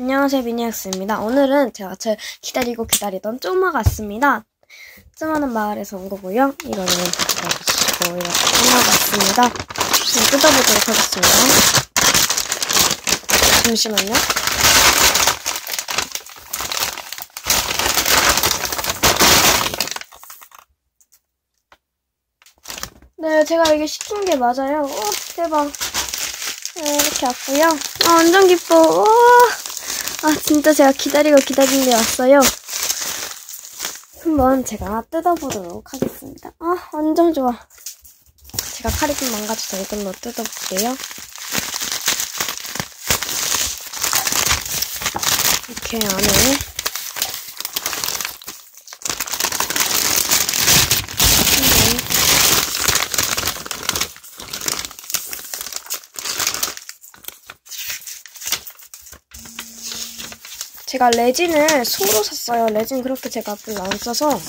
안녕하세요 미니엑스입니다. 오늘은 제가 제일 기다리고 기다리던 쪼마 같습니다. 쪼마는 마을에서 온 거고요. 이거는 닫아주시고 이렇게 쪼마 같습니다. 좀 뜯어보도록 하겠습니다. 잠시만요. 네, 제가 이게 시킨 게 맞아요. 오, 대박. 네, 이렇게 왔고요. 아, 완전 기뻐. 와. 아, 진짜 제가 기다리고 기다린 게 왔어요. 한번 제가 뜯어보도록 하겠습니다. 아, 완전 좋아. 제가 칼이 좀 망가져서 이걸로 뜯어볼게요. 이렇게 안에 한번 제가 레진을 소로 샀어요. 레진 그렇게 제가 별로 안 써서.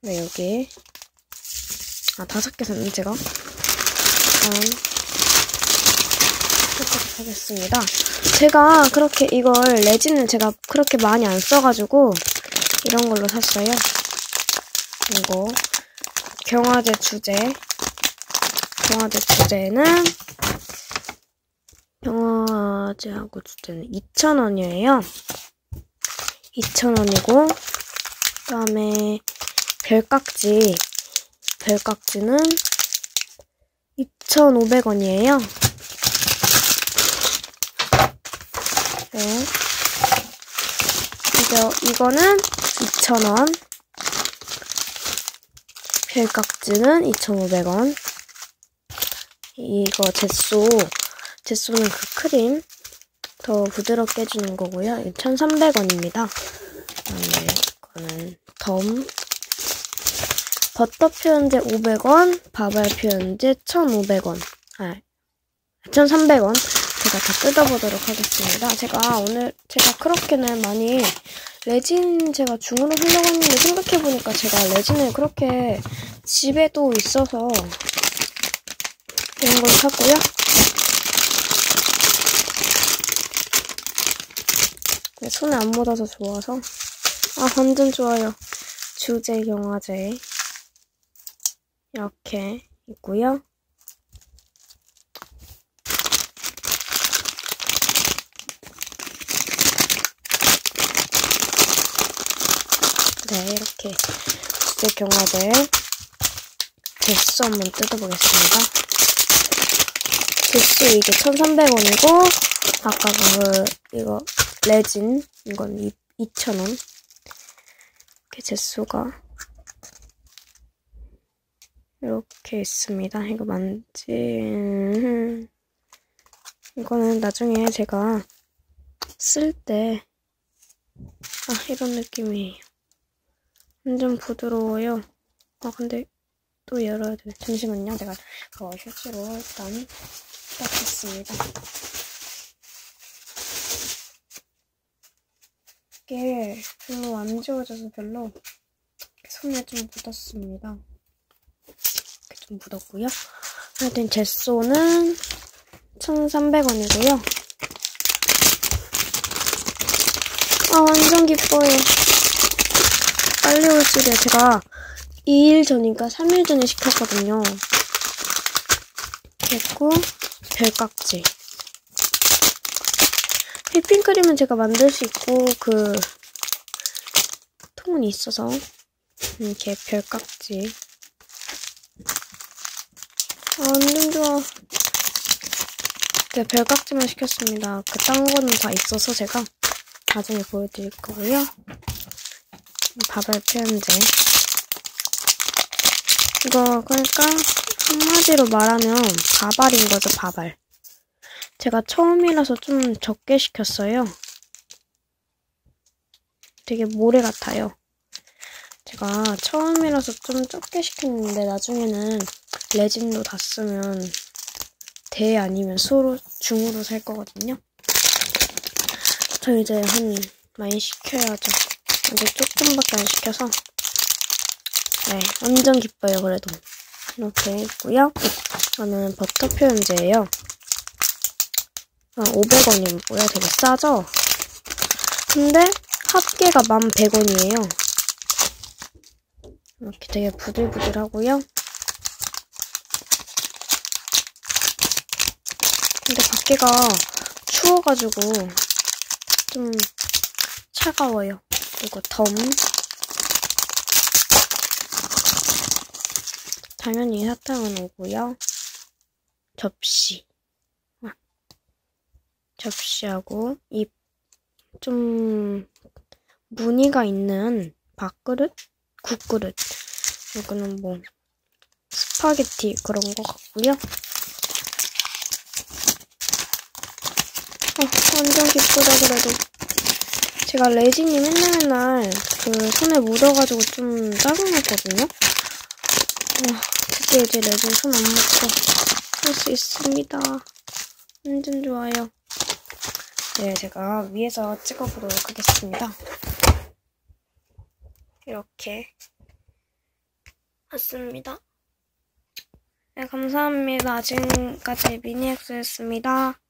네, 여기. 아, 다섯 개 샀네, 제가. 일단, 뜯도록 하겠습니다. 제가 그렇게 이걸, 레진을 제가 그렇게 많이 안 써가지고, 이런 걸로 샀어요. 이거. 경화제 주제. 경화제 주제는, 경화제하고 주제는 2,000원이에요. 2,000원이고, 그 다음에 별깍지. 별깍지는 2,500원이에요. 네. 이거, 이거는 2,000원. 별깍지는 2,500원. 이거 젯소. 젯소는 그 크림 더 부드럽게 해주는 거고요. 1,300원입니다. 그다음에 이거는 덤 버터 표현제 500원, 바발 표현제 1,500원. 아, 1,300원. 제가 다 뜯어보도록 하겠습니다. 제가 오늘 제가 그렇게는 많이 레진 제가 중으로 하려고 했는데 생각해보니까 제가 레진을 그렇게 집에도 있어서 이런 걸 샀고요. 손에 안 묻어서 좋아서. 아 완전 좋아요. 주제 경화제. 이렇게 있고요. 네 이렇게 주제 경화제 개수 한번 뜯어보겠습니다. 개수 이게 1300원이고 아까 그 이거 레진 이건 2,000원 이렇게 제수가 이렇게 있습니다. 이거 만지 이거는 나중에 제가 쓸 때 아, 이런 느낌이에요. 완전 부드러워요. 아, 근데 또 열어야 돼. 잠시만요. 내가 그 실제로 일단 닦겠습니다. 이게 별로 안 지워져서 별로 손에 좀 묻었습니다. 이렇게 좀 묻었고요. 하여튼 제소는 1,300원이고요. 아 완전 기뻐요. 빨리 올 줄이야. 제가 2일 전인가 3일 전에 시켰거든요. 그리고 별깍지. 휘핑크림은 제가 만들 수 있고 그 통은 있어서 이렇게 별깍지. 아, 완전 좋아 네, 별깍지만 시켰습니다. 그 딴 거는 다 있어서 제가 나중에 보여드릴 거고요. 바발 표현제. 이거 그러니까 한마디로 말하면 바발인 거죠 바발 제가 처음이라서 좀 적게 시켰어요. 되게 모래 같아요. 제가 처음이라서 좀 적게 시켰는데 나중에는 레진도 다 쓰면 대 아니면 소로 중으로 살 거거든요. 저 이제 한 많이 시켜야죠. 이제 조금밖에 안 시켜서 네 완전 기뻐요 그래도 이렇게 있고요. 이거는 버터 표현제예요. 500원이고요. 되게 싸죠? 근데 합계가 1100원이에요. 이렇게 되게 부들부들하고요. 근데 밖에가 추워가지고 좀 차가워요. 그리고 덤. 당연히 사탕은 오고요. 접시. 아, 접시하고 이 좀 무늬가 있는 밥그릇? 국그릇. 이거는 뭐 스파게티 그런 것 같고요. 어, 완전 기쁘다 그래도. 제가 레진이 맨날 맨날 그 손에 묻어가지고 좀 짜증났거든요. 와, 드디어 이제 레진 손 안 묻고 할 수 있습니다. 완전 좋아요. 네, 제가 위에서 찍어보도록 하겠습니다. 이렇게 왔습니다. 네, 감사합니다. 지금까지 미니엑스였습니다.